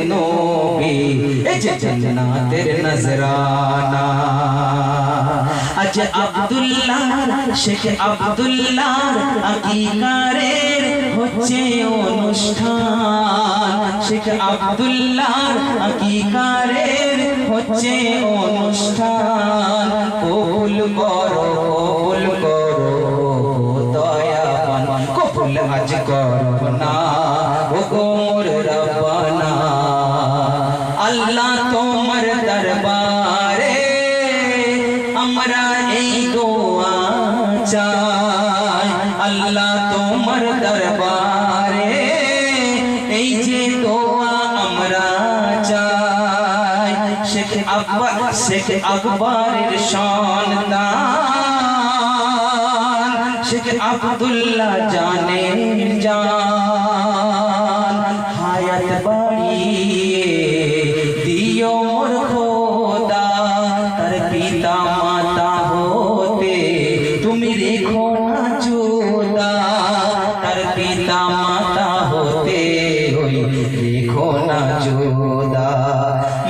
এ যে জান্নাতের নজরানা আজ আব্দুল্লাহ শেখ আব্দুল্লাহ আকিকারের হচ্ছে অনুষ্ঠান শেখ আব্দুল্লাহ আকিকারের হচ্ছে অনুষ্ঠান কবুল করো কবুল করো দয়াবান কবুল আজ করো না ও আল্লাহ তোমার দরবারে আমরা এই দোয়া চাই আল্লাহ তোমার দরবারে এই যে দোয়া আমরা চাই শেখ আকবর শেখ আকবরের সন্তান শেখ আব্দুল্লাহ জান পিতা মাতা হতে ওই রেখো না জোদা।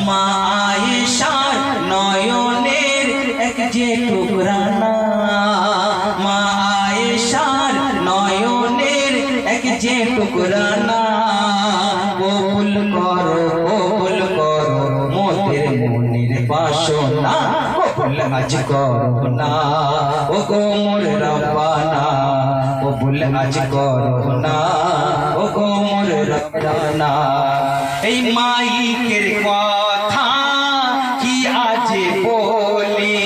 মা আয়েশার নয়নের এক যে টুকরা না মা আয়েশার নয়নের এক যে টুকরা না কবুল করো কবুল করো মোদের মনের বাসনা। কবুল আজ করো না। ও গো রব্বানা। কবুল আজ করো না এই মাইকের কথা কি আজ বলি?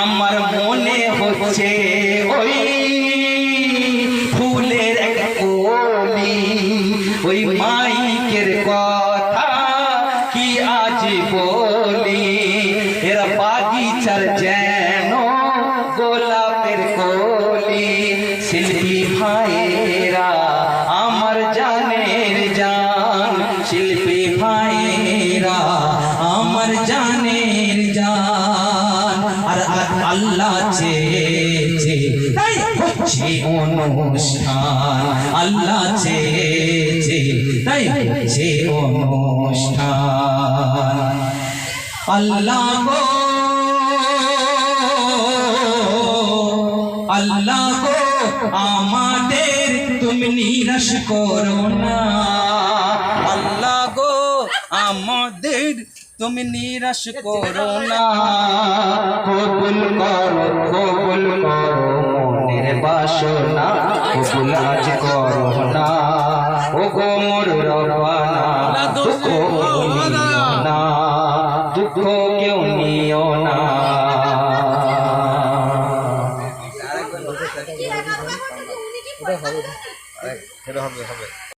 আমার মনে হচ্ছে ওই ফুলের কলি। ওই মাইকের কথা কি আজ বলি? এরা বাগিচার যেন শিল্পী ভাইয়েরা, আমার জানের জান। শিল্পী ভাইয়েরা, আমার জানের জান। আর আল্লাহ চেয়েছে হচ্ছে অনুষ্ঠান। আল্লাহ চেয়েছে তাই হচ্ছে অনুষ্ঠান। আল্লাহ গো, আল্লাহ আমাদের তুমি নিরাশ করো না। আল্লাহ গো, আমাদের তুমি নিরাশ করো না। কবুল করো কবুল করো, মনের বাসনা কবুল আজ করো না। ও গো মোর রবানা দুঃখ নিও না। দুঃখ কেউ নিও না। এটা হবে হবে।